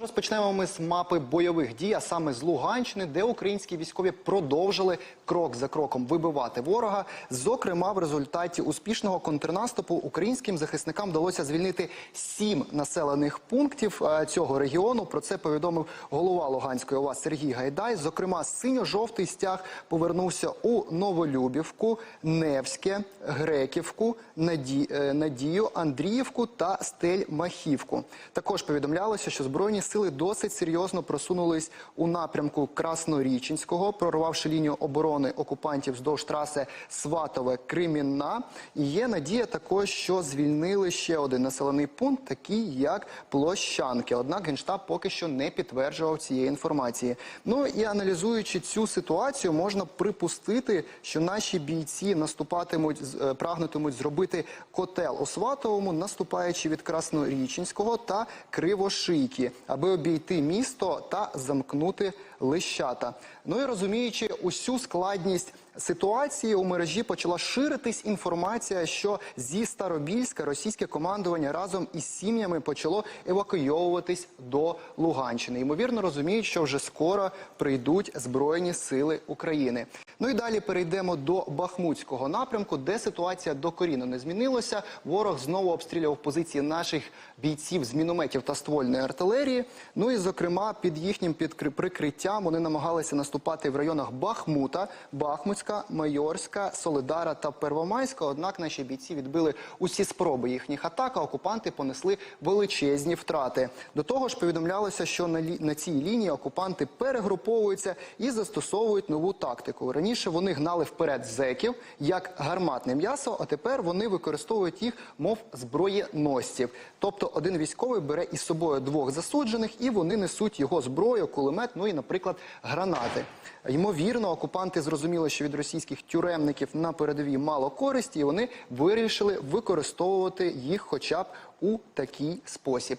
Розпочнемо ми з мапи бойових дій, а саме з Луганщини, де українські військові продовжили крок за кроком вибивати ворога. Зокрема, в результаті успішного контрнаступу українським захисникам вдалося звільнити сім населених пунктів е, цього регіону. Про це повідомив голова Луганської ОВА Сергій Гайдай. Зокрема, синьо-жовтий стяг повернувся у Новолюбівку, Невське, Греківку, е, Надію, Андріївку та Стельмахівку. Також повідомлялося, що збройні сили досить серйозно просунулись у напрямку Красноріченського, прорвавши лінію оборони окупантів вздовж траси Сватове Кримінна. І є надія також, що звільнили ще один населений пункт, такий як Площанки. Однак генштаб поки що не підтверджував цієї інформації. Ну і аналізуючи цю ситуацію, можна припустити, що наші бійці наступатимуть, е, прагнутимуть зробити котел у Сватовому, наступаючи від Красноріченського та Кривошийки, аби обійти місто та замкнути лищата. Ну і розуміючи усю складність ситуації, у мережі почала ширитись інформація, що зі Старобільська російське командування разом із сім'ями почало евакуйовуватись до Луганщини. Ймовірно, розуміють, що вже скоро прийдуть збройні сили України. Ну і далі перейдемо до Бахмутського напрямку, де ситуація докорінно не змінилася. Ворог знову обстрілював позиції наших бійців з мінометів та ствольної артилерії. Ну і зокрема, під їхнім прикриттям вони намагалися наступати в районах Бахмута, Бахмутська, Майорська, Солидара та Первомайська. Однак наші бійці відбили усі спроби їхніх атак. а Окупанти понесли величезні втрати. До того ж, повідомлялося, що на, лі... на цій лінії окупанти перегруповуються і застосовують нову тактику. Раніше вони гнали вперед зеків як гарматне м'ясо, а тепер вони використовують їх мов зброєносців. Тобто один військовий бере із собою двох засуджених, і вони несуть його зброю, кулемет, ну і, наприклад, гранати. Ймовірно, окупанти зрозуміли, що від російських тюремників на передовій мало користі, і вони вирішили використовувати їх хоча б у такий спосіб.